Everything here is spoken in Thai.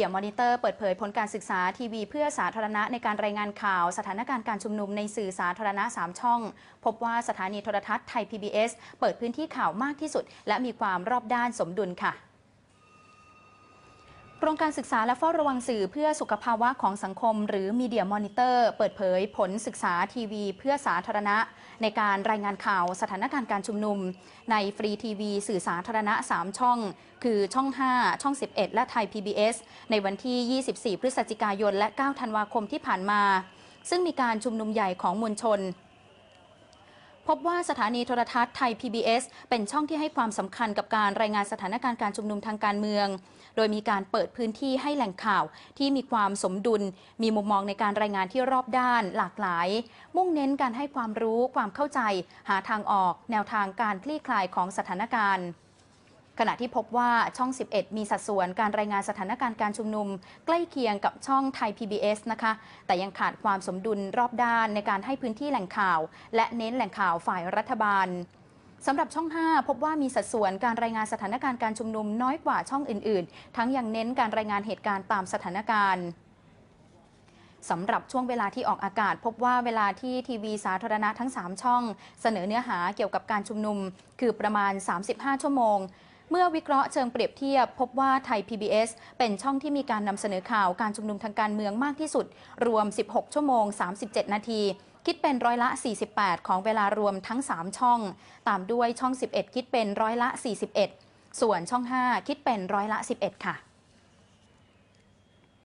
เดียมอนิเตอร์เปิดเผยผลการศึกษาทีวีเพื่อสาธารณะในการรายงานข่าวสถานการณ์การชุมนุมในสื่อสาธารณะ 3 ช่อง พบว่าสถานีโทรทัศน์ไทย PBS เปิดพื้นที่ข่าวมากที่สุด และมีความรอบด้านสมดุลค่ะ โครงการศึกษาและเฝ้าระวังสื่อเพื่อสุขภาวะของสังคม หรือ Media Monitor เปิดเผยผลศึกษาทีวีเพื่อสาธารณะ ในการรายงานข่าวสถานการณ์การชุมนุม ในฟรีทีวีสื่อสาธารณะ 3 ช่อง คือช่อง 5 ช่อง 11 และไทย PBS ในวันที่ 24 พฤศจิกายนและ 9 ธันวาคมที่ผ่านมา ซึ่งมีการชุมนุมใหญ่ของมวลชน พบว่าสถานีโทรทัศน์ไทย PBS เป็นช่องที่ให้ความสำคัญกับการรายงานสถานการณ์การชุมนุมทางการเมือง โดยมีการเปิดพื้นที่ให้แหล่งข่าวที่มีความสมดุล มีมุมมองในการรายงานที่รอบด้านหลากหลาย มุ่งเน้นการให้ความรู้ความเข้าใจ หาทางออก แนวทางการคลี่คลายของสถานการณ์ ขณะที่พบว่าช่อง 11 มีสัดส่วนการรายงานสถานการณ์การชุมนุม ใกล้เคียงกับช่องไทย PBS นะคะ แต่ยังขาดความสมดุลรอบด้านในการให้พื้นที่แหล่งข่าว และเน้นแหล่งข่าวฝ่ายรัฐบาลสำหรับช่อง 5 พบว่ามีสัดส่วนการรายงานสถานการณ์การชุมนุมน้อยกว่าช่องอื่น ๆ ทั้งยังเน้นการรายงานเหตุการณ์ตามสถานการณ์สำหรับช่วงเวลาที่ออกอากาศ พบว่าเวลาที่ทีวีสาธารณะทั้ง 3 ช่อง เสนอเนื้อหาเกี่ยวกับการชุมนุม คือประมาณ 35 ชั่วโมง เมื่อวิเคราะห์เชิงเปรียบเทียบ พบว่าไทย PBS เป็นช่องที่มีการนำเสนอข่าวการชุมนุมทางการเมืองมากที่สุด รวม 16 ชั่วโมง 37 นาทีคิดเป็นร้อยละ 48 ของเวลารวมทั้ง 3 ช่อง ตามด้วยช่อง 11 คิดเป็นร้อยละ 41 ส่วนช่อง 5 คิดเป็นร้อยละ 11 ค่ะ